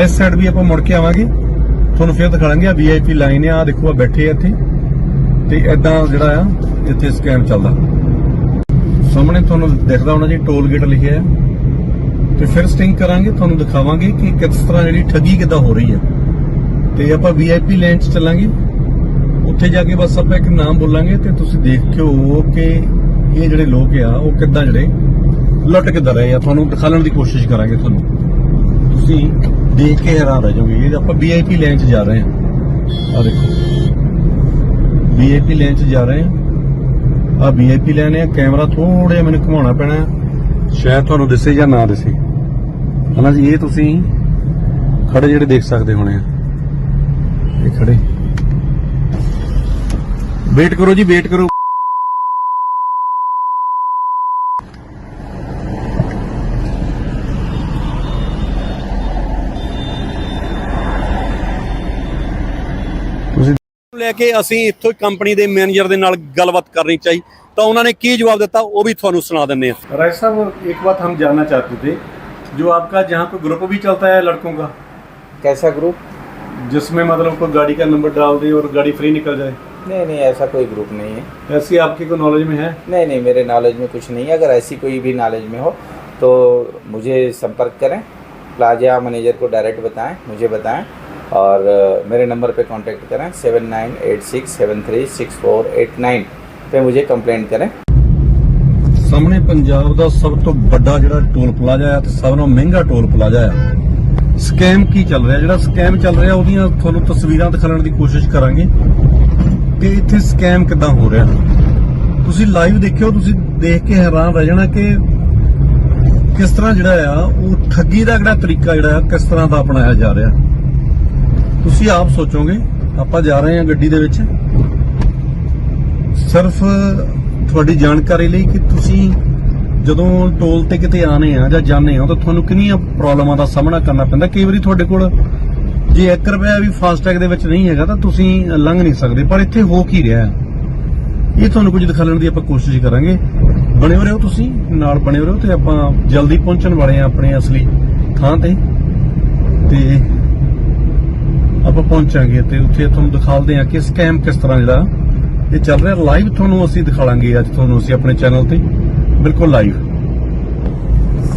ਇਸ ਸਾਈਡ ਵੀ ਆਪਾਂ ਮੁੜ ਕੇ ਆਵਾਂਗੇ। ਤੁਹਾਨੂੰ ਫਿਰ ਦਿਖਾਵਾਂਗੇ ਆ ਵੀਆਈਪੀ ਲਾਈਨ ਆ ਆਹ ਦੇਖੋ ਆ ਬੈਠੇ ਆ ਇੱਥੇ। ਤੇ ਇਦਾਂ ਜਿਹੜਾ ਆ, ਇੱਥੇ ਸਕੈਮ ਚੱਲਦਾ। ਸਾਹਮਣੇ ਤੁਹਾਨੂੰ ਦਿਖਦਾ ਹੋਣਾ ਜੀ ਟੋਲ ਗੇਟ ਲਿਖਿਆ ਹੈ ਤੇ ਫਿਰ ਸਟਿੰਗ ਕਰਾਂਗੇ, ਤੁਹਾਨੂੰ ਦਿਖਾਵਾਂਗੇ ਕਿ ਕਿਸ ਤਰ੍ਹਾਂ ਜਿਹੜੀ ਠੱਗੀ ਕਿੱਦਾਂ ਹੋ ਰਹੀ ਹੈ ਤੇ ਆਪਾਂ ਵੀਆਈਪੀ ਲਾਈਨ 'ਚ ਚੱਲਾਂਗੇ। ਉੱਥੇ ਜਾ ਕੇ ਬਸ ਆਪਾਂ ਇੱਕ ਨਾਮ ਬੋਲਾਂਗੇ ਤੇ ਤੁਸੀਂ ਦੇਖਿਓ ਕਿ ਇਹ ਜਿਹੜੇ ਲੋਕ ਆ, ਉਹ ਕਿੱਦਾਂ ਜਿਹੜੇ ਲੁੱਟ ਕਿੱਦਾਂ ਰਹੇ ਆ, ਤੁਹਾਨੂੰ ਦਿਖਾਉਣ ਦੀ ਕੋਸ਼ਿਸ਼ ਕਰਾਂਗੇ ਤੁਹਾਨੂੰ। ਤੁਸੀਂ ਦੇਖ ਕੇ ਹੈਰਾਨ ਰਹਿ ਜਾਓਗੇ, ਇਹ ਆਪਾਂ ਵੀਆਈਪੀ ਲਾਈਨ 'ਚ ਜਾ ਰਹੇ ਹਾਂ। ਆ ਦੇਖੋ। ਵੀਆਈਪੀ ਲਾਈਨ 'ਚ ਜਾ ਰਹੇ ਹਾਂ। ਆ ਵੀਆਈਪੀ ਲਾਈਨ ਹੈ ਕੈਮਰਾ ਥੋੜਾ ਜਿਹਾ ਮੈਨੂੰ ਘੁਮਾਉਣਾ ਪੈਣਾ ਸ਼ਾਇਦ ਤੁਹਾਨੂੰ ਦਿਸੇ ਜਾਂ ਨਾ ਦਿਸੇ। ਹਨਾ ਜੀ, ਇਹ ਤੁਸੀਂ ਖੜੇ ਜਿਹੜੇ ਦੇਖ ਸਕਦੇ ਹੋਣੇ ਆ। ਇਹ ਖੜੇ ਵੇਟ ਕਰੋ ਜੀ, ਵੇਟ ਕਰੋ ਤੁਸੀਂ ਲੈ ਕੇ ਅਸੀਂ ਇੱਥੋਂ ਕੰਪਨੀ ਦੇ ਮੈਨੇਜਰ ਦੇ ਨਾਲ ਗੱਲਬਾਤ ਕਰਨੀ ਚਾਹੀ ਤਾਂ ਉਹਨਾਂ ਨੇ ਕੀ ਜਵਾਬ ਦਿੱਤਾ ਉਹ ਵੀ ਤੁਹਾਨੂੰ ਸੁਣਾ ਦਿੰਨੇ ਆ राय साहब एक बात हम जानना चाहते थे जो आपका जहाँ पे ग्रुप भी चलता है लड़कों का कैसा ग्रुप जिसमें मतलब कोई गाड़ी का नंबर डाल दे और गाड़ी फ्री निकल जाए नहीं नहीं ऐसा कोई ग्रुप नहीं है ऐसी आपकी कोई नॉलेज में है नहीं नहीं मेरे नॉलेज में कुछ नहीं है अगर ऐसी कोई भी नॉलेज में हो तो मुझे संपर्क करें प्लाजा मैनेजर को डायरेक्ट बताएं मुझे बताएं और अ, मेरे नंबर पे कांटेक्ट करें seven nine eight six seven three six four eight nine पे मुझे कंप्लेंट करें ਸਾਹਮਣੇ ਪੰਜਾਬ ਦਾ ਸਭ ਤੋਂ ਵੱਡਾ ਜਿਹੜਾ ਟੋਲ ਪਲਾਜ਼ਾ ਆ ਤੇ ਸਭ ਤੋਂ ਮਹਿੰਗਾ ਟੋਲ ਪਲਾਜ਼ਾ ਆ ਸਕੈਮ ਕੀ ਚੱਲ ਰਿਹਾ ਜਿਹੜਾ ਸਕੈਮ ਚੱਲ ਰਿਹਾ ਉਹਦੀਆਂ ਤੁਹਾਨੂੰ ਤਸਵੀਰਾਂ ਦਿਖਾਉਣ ਦੀ ਕੋਸ਼ਿਸ਼ ਕਰਾਂਗੇ ਕਿ ਇੱਥੇ ਸਕੈਮ ਕਿੱਦਾਂ ਹੋ ਰਿਹਾ ਤੁਸੀਂ ਲਾਈਵ ਦੇਖਿਓ ਤੁਸੀਂ ਦੇਖ ਕੇ ਹੈਰਾਨ ਰਹਿ ਜਾਣਾ ਕਿ ਕਿਸ ਤਰ੍ਹਾਂ ਜਿਹੜਾ ਆ ਉਹ ਠੱਗੀ ਦਾ ਜਿਹੜਾ ਤਰੀਕਾ ਜਿਹੜਾ ਆ ਕਿਸ ਤਰ੍ਹਾਂ ਦਾ ਅਪਣਾਇਆ ਜਾ ਰਿਹਾ ਤੁਸੀਂ ਆਪ ਸੋਚੋਗੇ, ਆਪਾਂ ਜਾ ਰਹੇ ਹਾਂ ਗੱਡੀ ਦੇ ਵਿੱਚ। ਸਿਰਫ ਤੁਹਾਡੀ ਜਾਣਕਾਰੀ ਲਈ ਕਿ ਤੁਸੀਂ ਜਦੋਂ ਟੋਲ ਤੇ ਕਿਤੇ ਆਨੇ ਆ ਜਾਂ ਜਾਣੇ ਆ ਤਾਂ ਤੁਹਾਨੂੰ ਕਿੰਨੀਆਂ ਪ੍ਰੋਬਲਮਾਂ ਦਾ ਸਾਹਮਣਾ ਕਰਨਾ ਪੈਂਦਾ? ਕਈ ਵਾਰੀ ਤੁਹਾਡੇ ਕੋਲ ਜੇ 1 ਰੁਪਿਆ ਵੀ ਫਾਸਟੈਗ ਦੇ ਵਿੱਚ ਨਹੀਂ ਹੈਗਾ, ਤਾਂ ਤੁਸੀਂ ਲੰਘ ਨਹੀਂ ਸਕਦੇ, ਪਰ ਇੱਥੇ ਹੋ ਕੀ ਰਿਹਾ? ਇਹ ਤੁਹਾਨੂੰ ਕੁਝ ਦਿਖਾਉਣ ਦੀ ਆਪਾਂ ਕੋਸ਼ਿਸ਼ ਕਰਾਂਗੇ। ਬਣੇ ਹੋ ਰਹੋ ਤੁਸੀਂ, ਨਾਲ ਬਣੇ ਹੋ ਰਹੋ ਤੇ ਆਪਾਂ ਜਲਦੀ ਪਹੁੰਚਣ ਵਾਲੇ ਆ ਆਪਣੇ ਅਸਲੀ ਥਾਂ ਤੇ। ਤੇ ਆਪਾਂ ਪਹੁੰਚਾਂਗੇ ਤੇ ਉੱਥੇ ਤੁਹਾਨੂੰ ਦਿਖਾਉਂਦੇ ਆ ਕਿ ਸਕੈਮ ਕਿਸ ਤਰ੍ਹਾਂ ਜਿਹੜਾ ਇਹ ਚੱਲ ਰਿਹਾ। ਲਾਈਵ ਤੁਹਾਨੂੰ ਅਸੀਂ ਦਿਖਾਵਾਂਗੇ ਅੱਜ ਤੁਹਾਨੂੰ ਅਸੀਂ ਆਪਣੇ ਚੈਨਲ ਤੇ। ਬਿਲਕੁਲ ਲਾਈਵ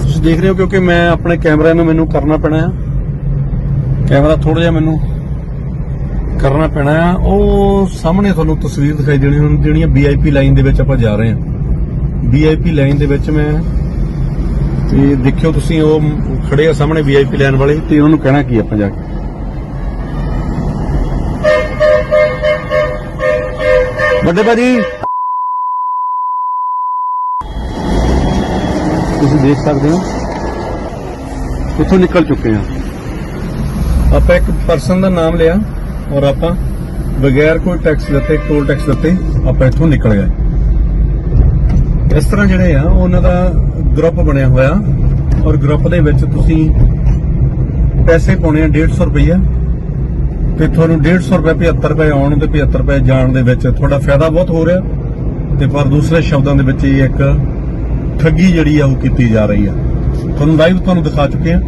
ਤੁਸੀਂ ਦੇਖ ਰਹੇ ਹੋ ਕਿਉਂਕਿ ਮੈਂ ਆਪਣੇ ਕੈਮਰਾ ਨੂੰ ਮੈਨੂੰ ਕਰਨਾ ਪੈਣਾ ਆ। ਕੈਮਰਾ ਥੋੜਾ ਜਿਹਾ ਮੈਨੂੰ ਕਰਨਾ ਪੈਣਾ ਆ। ਉਹ ਸਾਹਮਣੇ ਤੁਹਾਨੂੰ ਤਸਵੀਰ ਦਿਖਾਈ ਦੇਣੀ ਹੁਣ ਜਿਹੜੀਆਂ ਵੀਆਈਪੀ ਲਾਈਨ ਦੇ ਵਿੱਚ ਆਪਾਂ ਜਾ ਰਹੇ ਹਾਂ। ਵੀਆਈਪੀ ਲਾਈਨ ਦੇ ਵਿੱਚ ਮੈਂ ਤੇ ਦੇਖਿਓ ਤੁਸੀਂ ਉਹ ਖੜੇ ਆ ਸਾਹਮਣੇ ਵੀਆਈਪੀ ਲਾਈਨ ਵਾਲੇ ਤੇ ਉਹਨੂੰ ਕਹਿਣਾ ਕੀ ਆਪਾਂ ਜਾ ਕੇ। ਵੱਡੇ ਭਾਜੀ। ਤੁਸੀਂ ਦੇਖ ਸਕਦੇ ਹੋ। ਕਿੱਥੋਂ ਨਿਕਲ ਚੁੱਕੇ ਆ। ਆਪਾਂ ਇੱਕ ਪਰਸਨ ਦਾ ਨਾਮ ਲਿਆ ਔਰ ਆਪਾਂ ਬਗੈਰ ਕੋਈ ਟੈਕਸ ਦਿੱਤੇ ਟੋਲ ਟੈਕਸ ਦਿੱਤੇ, ਆਪਾਂ ਇੱਥੋਂ ਨਿਕਲ ਗਏ। ਇਸ ਤਰ੍ਹਾਂ ਜਿਹੜੇ ਆ, ਉਹਨਾਂ ਦਾ ਗਰੁੱਪ ਬਣਿਆ ਹੋਇਆ ਔਰ ਗਰੁੱਪ ਦੇ ਵਿੱਚ ਤੁਸੀਂ ਪੈਸੇ ਪਾਉਣੇ ਆ 150 ਰੁਪਈਆ। ਤੇ ਤੁਹਾਨੂੰ 150 ਰੁਪਏ 75 ਰੁਪਏ ਆਉਣ ਤੇ 75 ਰੁਪਏ ਜਾਣ ਦੇ ਵਿੱਚ ਤੁਹਾਡਾ ਫਾਇਦਾ ਬਹੁਤ ਹੋ ਰਿਹਾ। ਤੇ ਪਰ ਦੂਸਰੇ ਸ਼ਬਦਾਂ ਦੇ ਵਿੱਚ ਇਹ ਇੱਕ ਠੱਗੀ ਜਿਹੜੀ ਆ, ਉਹ ਕੀਤੀ ਜਾ ਰਹੀ ਆ। ਤੁਹਾਨੂੰ ਲਾਈਵ ਤੁਹਾਨੂੰ ਦਿਖਾ ਚੁੱਕੇ ਆ।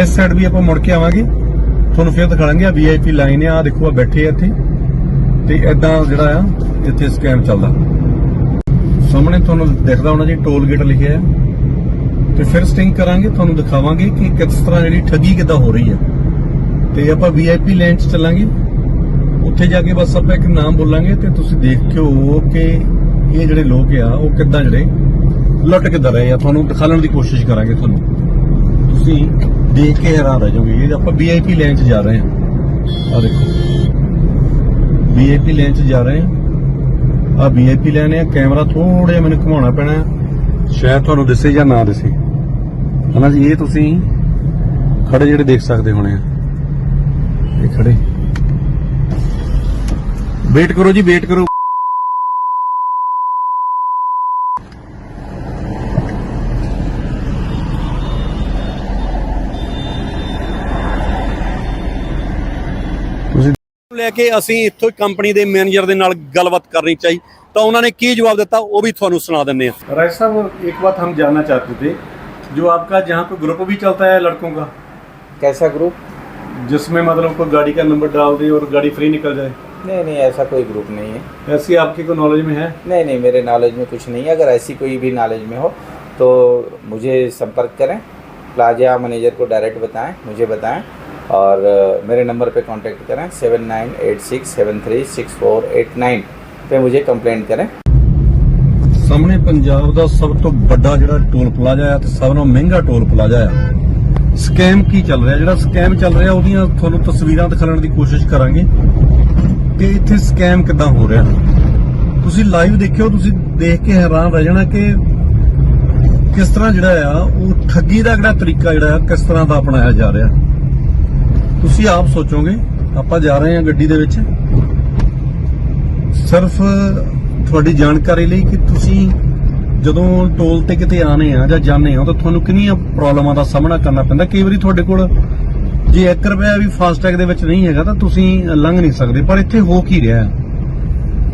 ਇਸ ਸਾਈਡ ਵੀ ਆਪਾਂ ਮੁੜ ਕੇ ਆਵਾਂਗੇ। ਤੁਹਾਨੂੰ ਫਿਰ ਦਿਖਾਵਾਂਗੇ ਆ ਵੀਆਈਪੀ ਲਾਈਨ ਆ। ਆਹ ਦੇਖੋ ਆ ਬੈਠੇ ਆ ਇੱਥੇ। ਤੇ ਐਦਾਂ ਜਿਹੜਾ ਆ, ਇੱਥੇ ਸਕੈਮ ਚੱਲਦਾ। ਸਾਹਮਣੇ ਤੁਹਾਨੂੰ ਦਿਖਦਾ ਹੋਣਾ ਜੀ ਟੋਲ ਗੇਟ ਲਿਖਿਆ ਹੈ ਤੇ ਫਿਰ ਸਟਿੰਗ ਕਰਾਂਗੇ, ਤੁਹਾਨੂੰ ਦਿਖਾਵਾਂਗੇ ਕਿ ਕਿਸ ਤਰ੍ਹਾਂ ਜਿਹੜੀ ਠੱਗੀ ਕਿੱਦਾਂ ਹੋ ਰਹੀ ਹੈ ਤੇ ਆਪਾਂ ਵੀਆਈਪੀ ਲਾਈਨ 'ਚ ਚੱਲਾਂਗੇ। ਉੱਥੇ ਜਾ ਕੇ ਬਸ ਆਪਾਂ ਇੱਕ ਨਾਮ ਬੋਲਾਂਗੇ ਤੇ ਤੁਸੀਂ ਦੇਖਿਓ ਕਿ ਇਹ ਜਿਹੜੇ ਲੋਕ ਆ, ਉਹ ਕਿੱਦਾਂ ਜਿਹੜੇ ਲੁੱਟ ਕਿੱਦਾਂ ਰਹੇ ਆ। ਤੁਹਾਨੂੰ ਦਿਖਾਉਣ ਦੀ ਕੋਸ਼ਿਸ਼ ਕਰਾਂਗੇ ਤੁਹਾਨੂੰ। ਤੁਸੀਂ ਦੇਖ ਕੇ ਹੈਰਾਨ ਰਹਿ ਜਾਓਗੇ। ਇਹ ਆਪਾਂ ਵੀਆਈਪੀ ਲਾਈਨ 'ਚ ਜਾ ਰਹੇ ਹਾਂ। ਆ ਦੇਖੋ। ਵੀਆਈਪੀ ਲਾਈਨ 'ਚ ਜਾ ਰਹੇ ਹਾਂ। ਆ ਵੀਆਈਪੀ ਲਾਈਨ ਆ। ਕੈਮਰਾ ਥੋੜਾ ਜਿਹਾ ਮੈਨੂੰ ਘੁਮਾਉਣਾ ਪੈਣਾ। ਸ਼ਾਇਦ ਤੁਹਾਨੂੰ ਦਿਸੇ ਜਾਂ ਨਾ ਦਿਸੇ। ਹਨਾ ਜੀ, ਇਹ ਤੁਸੀਂ ਖੜੇ ਜਿਹੜੇ ਦੇਖ ਸਕਦੇ ਹੋਣੇ ਆ। ਇਹ ਖੜੇ ਵੇਟ ਕਰੋ ਜੀ ਵੇਟ ਕਰੋ ਤੁਸੀਂ ਲੈ ਕੇ ਅਸੀਂ ਇੱਥੋਂ ਕੰਪਨੀ ਦੇ ਮੈਨੇਜਰ ਦੇ ਨਾਲ ਗੱਲਬਾਤ ਕਰਨੀ ਚਾਹੀ ਤਾਂ ਉਹਨਾਂ ਨੇ ਕੀ ਜਵਾਬ ਦਿੱਤਾ ਉਹ ਵੀ ਤੁਹਾਨੂੰ ਸੁਣਾ ਦਿੰਦੇ ਆ राय साहब एक बात हम जानना चाहते थे जो आपका जहाँ पे ग्रुप भी चलता है लड़कों का कैसा ग्रुप जिसमें मतलब कोई गाड़ी का नंबर डाल दे और गाड़ी फ्री निकल जाए नहीं नहीं ऐसा कोई ग्रुप नहीं है ऐसी आपकी कोई नॉलेज में है नहीं नहीं मेरे नॉलेज में कुछ नहीं है अगर ऐसी कोई भी नॉलेज में हो तो मुझे संपर्क करें प्लाजा मैनेजर को डायरेक्ट बताएं मुझे बताएं और अ, मेरे नंबर पे कांटेक्ट करें seven nine eight six seven three six four eight nine पे मुझे कंप्लेंट करें ਸਾਹਮਣੇ ਪੰਜਾਬ ਦਾ ਸਭ ਤੋਂ ਵੱਡਾ ਜਿਹੜਾ ਟੋਲ ਪਲਾਜ਼ਾ ਆ ਤੇ ਸਭ ਤੋਂ ਮਹਿੰਗਾ ਟੋਲ ਪਲਾਜ਼ਾ ਆ ਸਕੈਮ ਕੀ ਚੱਲ ਰਿਹਾ? ਜਿਹੜਾ ਸਕੈਮ ਚੱਲ ਰਿਹਾ, ਉਹਦੀਆਂ ਤੁਹਾਨੂੰ ਤਸਵੀਰਾਂ ਦਿਖਾਉਣ ਦੀ ਕੋਸ਼ਿਸ਼ ਕਰਾਂਗੇ। ਕਿ ਇੱਥੇ ਸਕੈਮ ਕਿੱਦਾਂ ਹੋ ਰਿਹਾ? ਤੁਸੀਂ ਲਾਈਵ ਦੇਖਿਓ, ਤੁਸੀਂ ਦੇਖ ਕੇ ਹੈਰਾਨ ਰਹਿ ਜਾਣਾ ਕਿ ਕਿਸ ਤਰ੍ਹਾਂ ਜਿਹੜਾ ਆ, ਉਹ ਠੱਗੀ ਦਾ ਜਿਹੜਾ ਤਰੀਕਾ ਜਿਹੜਾ ਆ, ਕਿਸ ਤਰ੍ਹਾਂ ਦਾ ਅਪਣਾਇਆ ਜਾ ਰਿਹਾ? ਤੁਸੀਂ ਆਪ ਸੋਚੋਗੇ, ਆਪਾਂ ਜਾ ਰਹੇ ਹਾਂ ਗੱਡੀ ਦੇ ਵਿੱਚ। ਸਿਰਫ ਤੁਹਾਡੀ ਜਾਣਕਾਰੀ ਲਈ ਕਿ ਤੁਸੀਂ ਜਦੋਂ ਟੋਲ ਤੇ ਕਿਤੇ ਆਨੇ ਆ ਜਾਂ ਜਾਣੇ ਆ, ਤਾਂ ਤੁਹਾਨੂੰ ਕਿੰਨੀਆਂ ਪ੍ਰੋਬਲਮਾਂ ਦਾ ਸਾਹਮਣਾ ਕਰਨਾ ਪੈਂਦਾ? ਕਈ ਵਾਰੀ ਤੁਹਾਡੇ ਕੋਲ ਜੇ 1 ਰੁਪਿਆ ਵੀ ਫਾਸਟੈਗ ਦੇ ਵਿੱਚ ਨਹੀਂ ਹੈਗਾ, ਤਾਂ ਤੁਸੀਂ ਲੰਘ ਨਹੀਂ ਸਕਦੇ। ਪਰ ਇੱਥੇ ਹੋ ਕੀ ਰਿਹਾ? ਹੈ?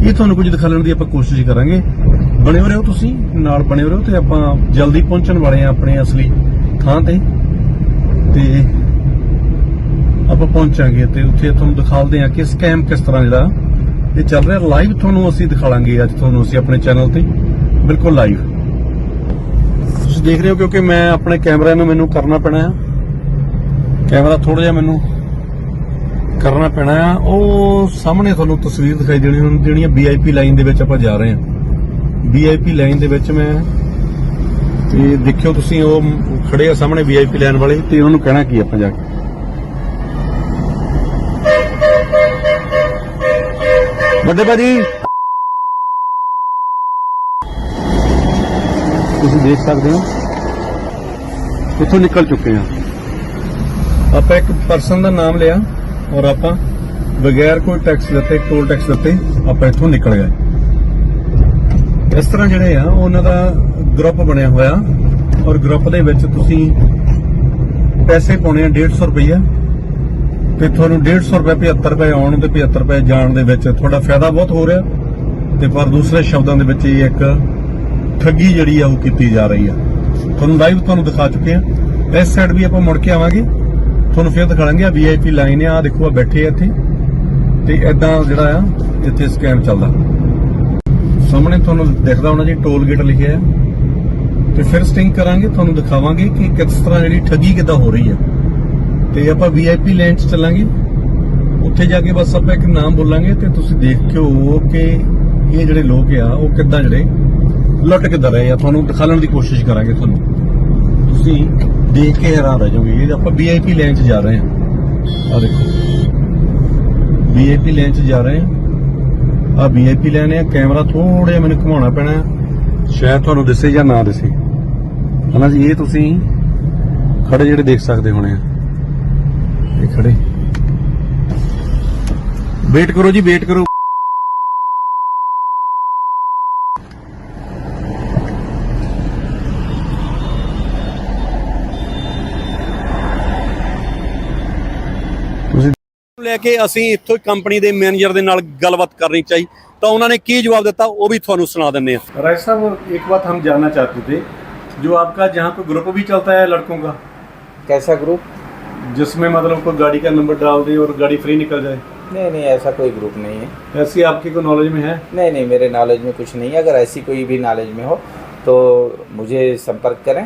ਇਹ ਤੁਹਾਨੂੰ ਕੁਝ ਦਿਖਾਉਣ ਦੀ ਆਪਾਂ ਕੋਸ਼ਿਸ਼ ਕਰਾਂਗੇ। ਬਣੇ ਹੋ ਰਹੋ ਤੁਸੀਂ, ਨਾਲ ਬਣੇ ਹੋ ਰਹੋ ਤੇ ਆਪਾਂ ਜਲਦੀ ਪਹੁੰਚਣ ਵਾਲੇ ਆ ਆਪਣੇ ਅਸਲੀ ਥਾਂ ਤੇ। ਤੇ ਆਪਾਂ ਪਹੁੰਚਾਂਗੇ ਤੇ ਉੱਥੇ ਤੁਹਾਨੂੰ ਦਿਖਾਉਂਦੇ ਆ ਕਿ ਸਕੈਮ ਕਿਸ ਤਰ੍ਹਾਂ ਜਿਹੜਾ ਇਹ ਚੱਲ ਰਿਹਾ। ਲਾਈਵ ਤੁਹਾਨੂੰ ਅਸੀਂ ਦਿਖਾਵਾਂਗੇ ਅੱਜ ਤੁਹਾਨੂੰ ਅਸੀਂ ਆਪਣੇ ਚੈਨਲ ਤੇ। ਬਿਲਕੁਲ ਲਾਈਵ ਤੁਸੀਂ ਦੇਖ ਰਹੇ ਹੋ ਕਿਉਂਕਿ ਮੈਂ ਆਪਣੇ ਕੈਮਰਾ ਨੂੰ ਮੈਨੂੰ ਕਰਨਾ ਪੈਣਾ ਹੈ ਕੈਮਰਾ ਥੋੜਾ ਜਿਹਾ ਮੈਨੂੰ ਕਰਨਾ ਪੈਣਾ ਆ। ਉਹ ਸਾਹਮਣੇ ਤੁਹਾਨੂੰ ਤਸਵੀਰ ਦਿਖਾਈ ਦੇਣੀ ਹੁਣ ਜਿਹੜੀਆਂ ਵੀਆਈਪੀ ਲਾਈਨ ਦੇ ਵਿੱਚ ਆਪਾਂ ਜਾ ਰਹੇ ਹਾਂ ਵੀਆਈਪੀ ਲਾਈਨ ਦੇ ਵਿੱਚ ਮੈਂ ਤੇ ਦੇਖਿਓ ਤੁਸੀਂ ਉਹ ਖੜੇ ਆ ਸਾਹਮਣੇ ਵੀਆਈਪੀ ਲਾਈਨ ਵਾਲੇ ਤੇ ਉਹਨਾਂ ਨੂੰ ਕਹਿਣਾ ਕੀ ਆਪਾਂ ਜਾ ਕੇ। ਵੱਡੇ ਭਾਜੀ। ਤੁਸੀਂ ਦੇਖ ਸਕਦੇ ਹੋ। ਇੱਥੋਂ ਨਿਕਲ ਚੁੱਕੇ ਆ ਆਪਾਂ ਇੱਕ ਪਰਸਨ ਦਾ ਨਾਮ ਲਿਆ ਔਰ ਆਪਾਂ ਬਗੈਰ ਕੋਈ ਟੈਕਸ ਦਿੱਤੇ ਟੋਲ ਟੈਕਸ ਦਿੱਤੇ, ਆਪਾਂ ਇੱਥੋਂ ਨਿਕਲ ਗਏ। ਇਸ ਤਰ੍ਹਾਂ ਜਿਹੜੇ ਆ, ਉਹਨਾਂ ਦਾ ਗਰੁੱਪ ਬਣਿਆ ਹੋਇਆ ਔਰ ਗਰੁੱਪ ਦੇ ਵਿੱਚ ਤੁਸੀਂ ਪੈਸੇ ਪਾਉਣੇ ਆ 150 ਰੁਪਈਆ। ਤੇ ਤੁਹਾਨੂੰ 150 ਰੁਪਏ 75 ਰੁਪਏ ਆਉਣ ਤੇ 75 ਰੁਪਏ ਜਾਣ ਦੇ ਵਿੱਚ ਤੁਹਾਡਾ ਫਾਇਦਾ ਬਹੁਤ ਹੋ ਰਿਹਾ। ਤੇ ਪਰ ਦੂਸਰੇ ਸ਼ਬਦਾਂ ਦੇ ਵਿੱਚ ਇਹ ਇੱਕ ਠੱਗੀ ਜਿਹੜੀ ਆ ਉਹ ਕੀਤੀ ਜਾ ਰਹੀ ਆ। ਤੁਹਾਨੂੰ ਲਾਈਵ ਤੁਹਾਨੂੰ ਦਿਖਾ ਚੁੱਕੇ ਆ। ਇਸ ਸਾਈਡ ਵੀ ਆਪਾਂ ਮੁੜ ਕੇ ਆਵਾਂਗੇ। ਤੁਹਾਨੂੰ ਫਿਰ ਦਿਖਾਵਾਂਗੇ ਆ ਵੀਆਈਪੀ ਲਾਈਨ ਆ। ਆਹ ਦੇਖੋ ਆ ਬੈਠੇ ਆ ਇੱਥੇ। ਤੇ ਇਦਾਂ ਜਿਹੜਾ ਆ, ਇੱਥੇ ਸਕੈਨ ਚੱਲਦਾ। ਸਾਹਮਣੇ ਤੁਹਾਨੂੰ ਦਿਖਦਾ ਹੋਣਾ ਜੀ ਟੋਲ ਗੇਟ ਲਿਖਿਆ ਹੈ ਤੇ ਫਿਰ ਸਟਿੰਗ ਕਰਾਂਗੇ, ਤੁਹਾਨੂੰ ਦਿਖਾਵਾਂਗੇ ਕਿ ਕਿਸ ਤਰ੍ਹਾਂ ਜਿਹੜੀ ਠੱਗੀ ਕਿੱਦਾਂ ਹੋ ਰਹੀ ਹੈ ਤੇ ਆਪਾਂ ਵੀਆਈਪੀ ਲਾਈਨ 'ਚ ਚੱਲਾਂਗੇ। ਉੱਥੇ ਜਾ ਕੇ ਬਸ ਆਪਾਂ ਇੱਕ ਨਾਮ ਬੋਲਾਂਗੇ ਤੇ ਤੁਸੀਂ ਦੇਖਿਓ ਕਿ ਇਹ ਜਿਹੜੇ ਲੋਕ ਆ, ਉਹ ਕਿਦਾਂ ਜਿਹੜੇ ਲੁੱਟ ਕਿੱਦਾਂ ਰਹੇ ਆ, ਤੁਹਾਨੂੰ ਦਿਖਾਉਣ ਦੀ ਕੋਸ਼ਿਸ਼ ਕਰਾਂਗੇ ਤੁਹਾਨੂੰ। ਤੁਸੀਂ ਦੇਖ ਕੇ ਹੈਰਾਨ ਰਹਿ ਜਾਓਗੇ, ਇਹ ਆਪਾਂ ਵੀਆਈਪੀ ਲਾਈਨ 'ਚ ਜਾ ਰਹੇ ਹਾਂ। ਆ ਦੇਖੋ। ਵੀਆਈਪੀ ਲਾਈਨ 'ਚ ਜਾ ਰਹੇ ਹਾਂ। ਆ ਵੀਆਈਪੀ ਲਾਈਨ ਹੈ ਕੈਮਰਾ ਥੋੜਾ ਮੈਨੂੰ ਘੁਮਾਉਣਾ ਪੈਣਾ ਸ਼ਾਇਦ ਤੁਹਾਨੂੰ ਦਿਸੇ ਜਾਂ ਨਾ ਦਿਸੇ। ਹਨਾ ਜੀ, ਇਹ ਤੁਸੀਂ ਖੜੇ ਜਿਹੜੇ ਦੇਖ ਸਕਦੇ ਹੋਣੇ ਆ। ਇਹ ਖੜੇ ਵੇਟ ਕਰੋ ਜੀ, ਵੇਟ ਕਰੋ। ਲੈ ਕੇ ਅਸੀਂ ਇੱਥੋਂ ਕੰਪਨੀ ਦੇ ਮੈਨੇਜਰ ਦੇ ਨਾਲ ਗੱਲਬਾਤ ਕਰਨੀ ਚਾਹੀ ਤਾਂ ਉਹਨਾਂ ਨੇ ਕੀ ਜਵਾਬ ਦਿੱਤਾ ਉਹ ਵੀ ਤੁਹਾਨੂੰ ਸੁਣਾ ਦਿੰਨੇ ਆ राय साहब एक बात हम जानना चाहते थे जो आपका जहाँ पे ग्रुप भी चलता है लड़कों का कैसा ग्रुप जिसमें मतलब कोई गाड़ी का नंबर डाल दे और गाड़ी फ्री निकल जाए नहीं नहीं ऐसा कोई ग्रुप नहीं है ऐसी आपकी कोई नॉलेज में है नहीं नहीं मेरे नॉलेज में कुछ नहीं है अगर ऐसी कोई भी नॉलेज में हो तो मुझे संपर्क करें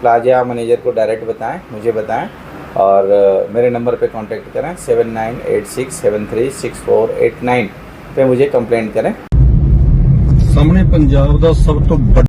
प्लाजा मैनेजर को डायरेक्ट बताएं मुझे बताएं और अ, मेरे नंबर पे कांटेक्ट करें seven nine eight six seven three six four eight nine पे मुझे कंप्लेंट करें ਸਾਹਮਣੇ ਪੰਜਾਬ ਦਾ ਸਭ ਤੋਂ ਵੱਡਾ